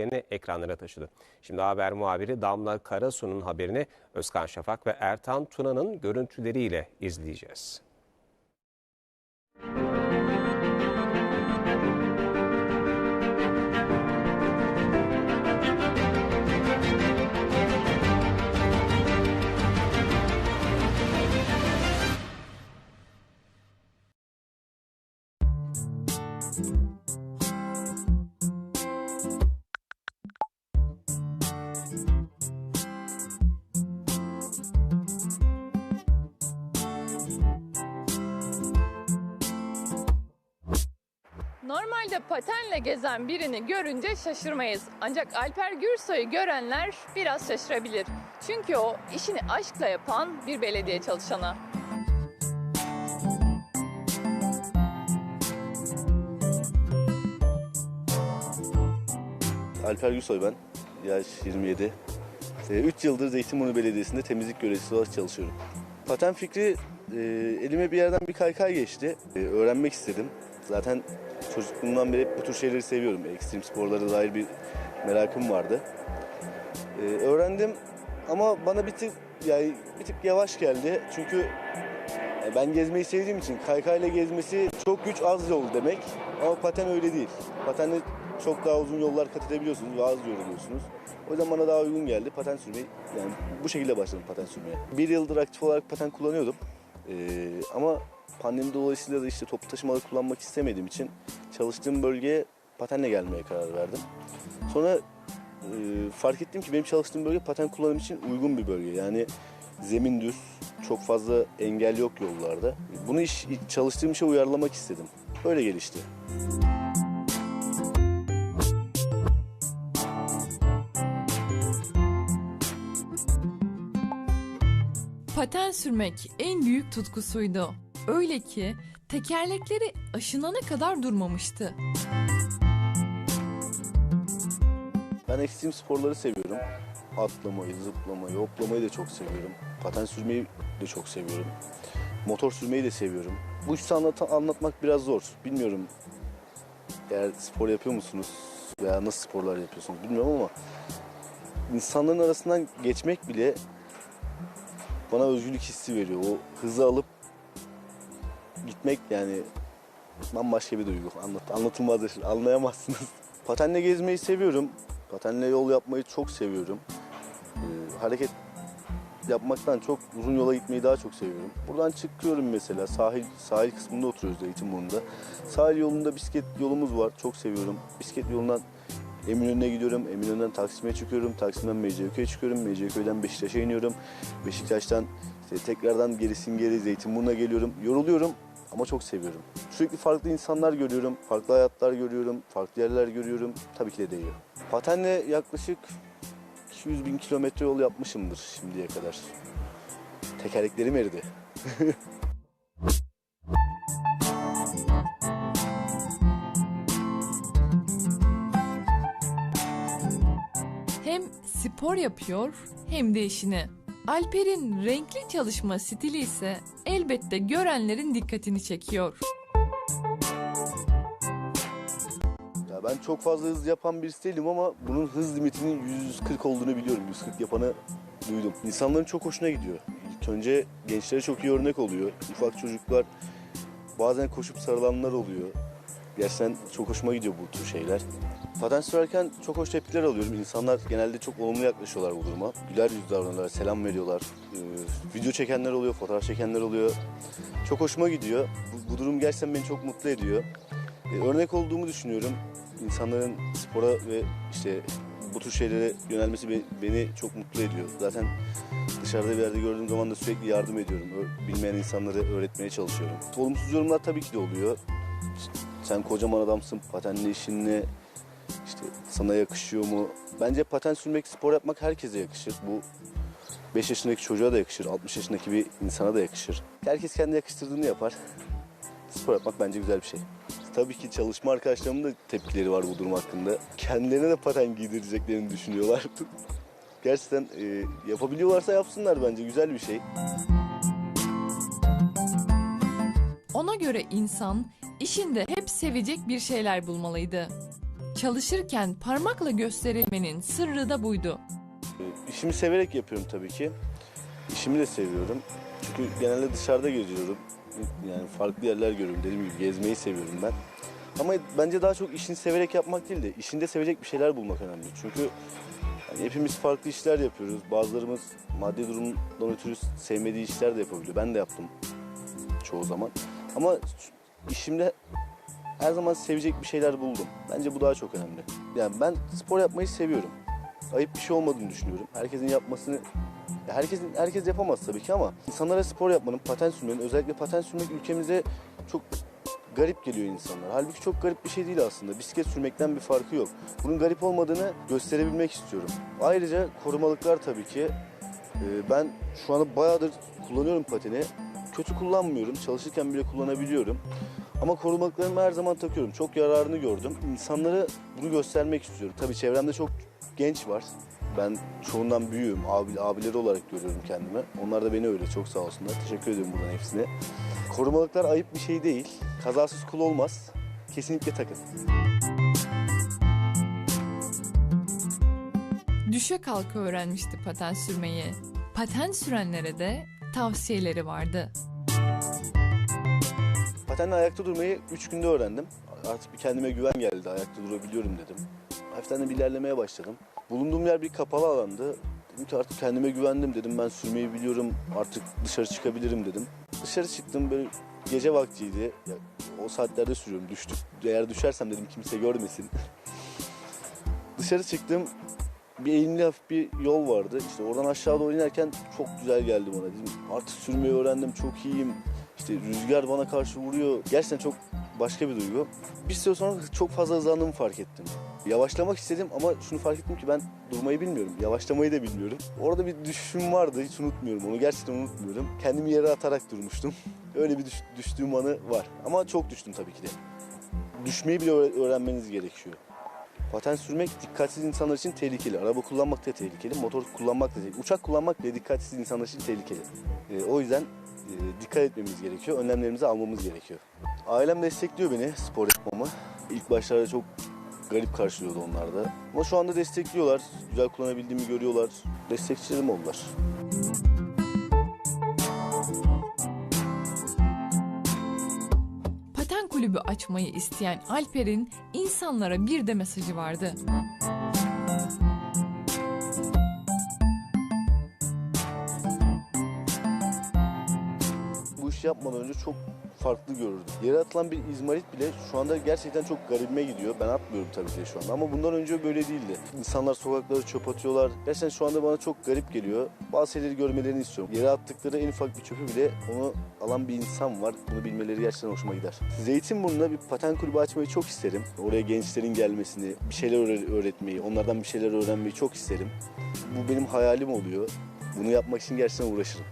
görüntülerini ekranlara taşıdı. Şimdi haber muhabiri Damla Karasu'nun haberini Özkan Şafak ve Ertan Tuna'nın görüntüleriyle izleyeceğiz. Normalde patenle gezen birini görünce şaşırmayız. Ancak Alper Gürsoy'u görenler biraz şaşırabilir. Çünkü o işini aşkla yapan bir belediye çalışanı. Alper Gülsoy ben. Yaş 27. 3 yıldır Zeytinburnu Belediyesi'nde temizlik görevlisi olarak çalışıyorum. Paten fikri e, elime bir yerden bir kaykay geçti. E, öğrenmek istedim. Zaten çocukluğumdan beri hep bu tür şeyleri seviyorum. Ekstrem sporlara dair bir merakım vardı. E, öğrendim ama bana bir tık yani bir tık yavaş geldi. Çünkü e, ben gezmeyi sevdiğim için kaykayla gezmesi çok güç az yol demek. Ama paten öyle değil. Patenle çok daha uzun yollar kat edebiliyorsunuz ve az yoruluyorsunuz. O yüzden bana daha uygun geldi paten sürmeyi. Yani bu şekilde başladım paten sürmeye. Bir yıldır aktif olarak paten kullanıyordum. Ee, ama pandemi dolayısıyla da işte toplu taşımaları kullanmak istemediğim için çalıştığım bölgeye patenle gelmeye karar verdim. Sonra e, fark ettim ki benim çalıştığım bölge paten kullanım için uygun bir bölge. Yani zemin düz, çok fazla engel yok yollarda. Bunu iş, çalıştığım işe uyarlamak istedim. Böyle gelişti. Paten sürmek en büyük tutkusuydu. Öyle ki tekerlekleri aşınana kadar durmamıştı. Ben ekstrem sporları seviyorum. Atlamayı, zıplamayı, hoplamayı da çok seviyorum. Paten sürmeyi de çok seviyorum. Motor sürmeyi de seviyorum. Bu üçü anlat anlatmak biraz zor. Bilmiyorum eğer spor yapıyor musunuz veya nasıl sporlar yapıyorsunuz bilmiyorum ama insanların arasından geçmek bile bana özgürlük hissi veriyor. O hızı alıp gitmek yani bambaşka bir duygu. Anlat, anlatılmaz, anlayamazsınız. Patenle gezmeyi seviyorum. Patenle yol yapmayı çok seviyorum. Ee, hareket yapmaktan çok uzun yola gitmeyi daha çok seviyorum. Buradan çıkıyorum mesela sahil sahil kısmında oturuyoruz Zeytinburnu'nda. Sahil yolunda bisiklet yolumuz var. Çok seviyorum. Bisiklet yolundan Eminönü'ne gidiyorum. Eminönü'nden Taksim'e çıkıyorum. Taksim'den Mecidiyeköy'e çıkıyorum. Mecidiyeköy'den Beşiktaş'a iniyorum. Beşiktaş'tan işte tekrardan gerisin geri Zeytinburnu'na geliyorum. Yoruluyorum ama çok seviyorum. Sürekli farklı insanlar görüyorum, farklı hayatlar görüyorum, farklı yerler görüyorum. Tabii ki de değiyor. Patenle yaklaşık 200 bin kilometre yol yapmışımdır şimdiye kadar. Tekerleklerim eridi. Hem spor yapıyor hem de işini. Alper'in renkli çalışma stili ise elbette görenlerin dikkatini çekiyor. Ya ben çok fazla hız yapan birisi değilim ama bunun hız limitinin 140 olduğunu biliyorum. 140 yapanı duydum. İnsanların çok hoşuna gidiyor. İlk önce gençlere çok iyi örnek oluyor. Ufak çocuklar bazen koşup sarılanlar oluyor. Gerçekten çok hoşuma gidiyor bu tür şeyler. Paten sürerken çok hoş tepkiler alıyorum. İnsanlar genelde çok olumlu yaklaşıyorlar bu duruma. Güler yüz davranıyorlar, selam veriyorlar. Ee, video çekenler oluyor, fotoğraf çekenler oluyor. Çok hoşuma gidiyor. Bu, bu durum gerçekten beni çok mutlu ediyor. Ee, örnek olduğumu düşünüyorum. İnsanların spora ve işte bu tür şeylere yönelmesi be- beni çok mutlu ediyor. Zaten dışarıda bir yerde gördüğüm zaman da sürekli yardım ediyorum. Bilmeyen insanları öğretmeye çalışıyorum. Olumsuz yorumlar tabii ki de oluyor. Sen kocaman adamsın, patenli işin ne? İşte sana yakışıyor mu? Bence paten sürmek, spor yapmak herkese yakışır. Bu 5 yaşındaki çocuğa da yakışır, 60 yaşındaki bir insana da yakışır. Herkes kendi yakıştırdığını yapar. Spor yapmak bence güzel bir şey. Tabii ki çalışma arkadaşlarımın da tepkileri var bu durum hakkında. Kendilerine de paten giydireceklerini düşünüyorlar. Gerçekten e, yapabiliyorlarsa yapsınlar bence güzel bir şey. Ona göre insan işinde hep sevecek bir şeyler bulmalıydı. Çalışırken parmakla gösterilmenin sırrı da buydu. İşimi severek yapıyorum tabii ki. İşimi de seviyorum. Çünkü genelde dışarıda geziyorum. Yani farklı yerler görüyorum. Dediğim gibi gezmeyi seviyorum ben. Ama bence daha çok işini severek yapmak değil de işinde sevecek bir şeyler bulmak önemli. Çünkü yani hepimiz farklı işler yapıyoruz. Bazılarımız maddi durumdan ötürü sevmediği işler de yapabiliyor. Ben de yaptım çoğu zaman. Ama işimde her zaman sevecek bir şeyler buldum. Bence bu daha çok önemli. Yani ben spor yapmayı seviyorum ayıp bir şey olmadığını düşünüyorum. Herkesin yapmasını ya herkesin herkes yapamaz tabii ki ama insanlara spor yapmanın, paten sürmenin, özellikle paten sürmek ülkemize çok garip geliyor insanlar. Halbuki çok garip bir şey değil aslında. Bisiklet sürmekten bir farkı yok. Bunun garip olmadığını gösterebilmek istiyorum. Ayrıca korumalıklar tabii ki. Ee, Ben şu anda bayağıdır kullanıyorum pateni. Kötü kullanmıyorum. Çalışırken bile kullanabiliyorum. Ama korumalıklarımı her zaman takıyorum. Çok yararını gördüm. İnsanlara bunu göstermek istiyorum. Tabii çevremde çok genç var. Ben çoğundan büyüğüm. Abi, abileri olarak görüyorum kendimi. Onlar da beni öyle. Çok sağ olsunlar. Teşekkür ediyorum buradan hepsine. Korumalıklar ayıp bir şey değil. Kazasız kul olmaz. Kesinlikle takın. Düşe kalka öğrenmişti paten sürmeyi. Paten sürenlere de tavsiyeleri vardı. Patenle ayakta durmayı 3 günde öğrendim. Artık bir kendime güven geldi. Ayakta durabiliyorum dedim. Hafiften de bir ilerlemeye başladım. Bulunduğum yer bir kapalı alandı. Dedim ki artık kendime güvendim dedim. Ben sürmeyi biliyorum. Artık dışarı çıkabilirim dedim. Dışarı çıktım böyle gece vaktiydi. Ya, o saatlerde sürüyorum. Düştük. Eğer düşersem dedim kimse görmesin. Dışarı çıktım. Bir eğimli hafif bir yol vardı. İşte oradan aşağı doğru inerken çok güzel geldi bana. Dedim artık sürmeyi öğrendim. Çok iyiyim. İşte rüzgar bana karşı vuruyor. Gerçekten çok başka bir duygu. Bir süre sonra çok fazla hızlandığımı fark ettim. Yavaşlamak istedim ama şunu fark ettim ki ben durmayı bilmiyorum. Yavaşlamayı da bilmiyorum. Orada bir düşüşüm vardı. Hiç unutmuyorum onu. Gerçekten unutmuyorum. Kendimi yere atarak durmuştum. Öyle bir düş- düştüğüm anı var. Ama çok düştüm tabii ki de. Düşmeyi bile öğre- öğrenmeniz gerekiyor. Paten sürmek dikkatsiz insanlar için tehlikeli. Araba kullanmak da tehlikeli, motor kullanmak da tehlikeli. Uçak kullanmak bile dikkatsiz insanlar için tehlikeli. Ee, o yüzden e, dikkat etmemiz gerekiyor. Önlemlerimizi almamız gerekiyor. Ailem destekliyor beni spor yapmamı. İlk başlarda çok garip karşılıyordu onlar da. Ama şu anda destekliyorlar. Güzel kullanabildiğimi görüyorlar. Destekçilerim oldular. Kulübü açmayı isteyen Alper'in insanlara bir de mesajı vardı. Yapmadan önce çok farklı görürdüm. Yere atılan bir izmarit bile şu anda gerçekten çok garibime gidiyor. Ben atmıyorum tabii ki şu anda ama bundan önce böyle değildi. İnsanlar sokakları çöp atıyorlar. Gerçekten şu anda bana çok garip geliyor. Bazı şeyleri görmelerini istiyorum. Yere attıkları en ufak bir çöpü bile onu alan bir insan var. Bunu bilmeleri gerçekten hoşuma gider. Zeytinburnu'na bir paten kulübü açmayı çok isterim. Oraya gençlerin gelmesini, bir şeyler öğre- öğretmeyi, onlardan bir şeyler öğrenmeyi çok isterim. Bu benim hayalim oluyor. Bunu yapmak için gerçekten uğraşırım.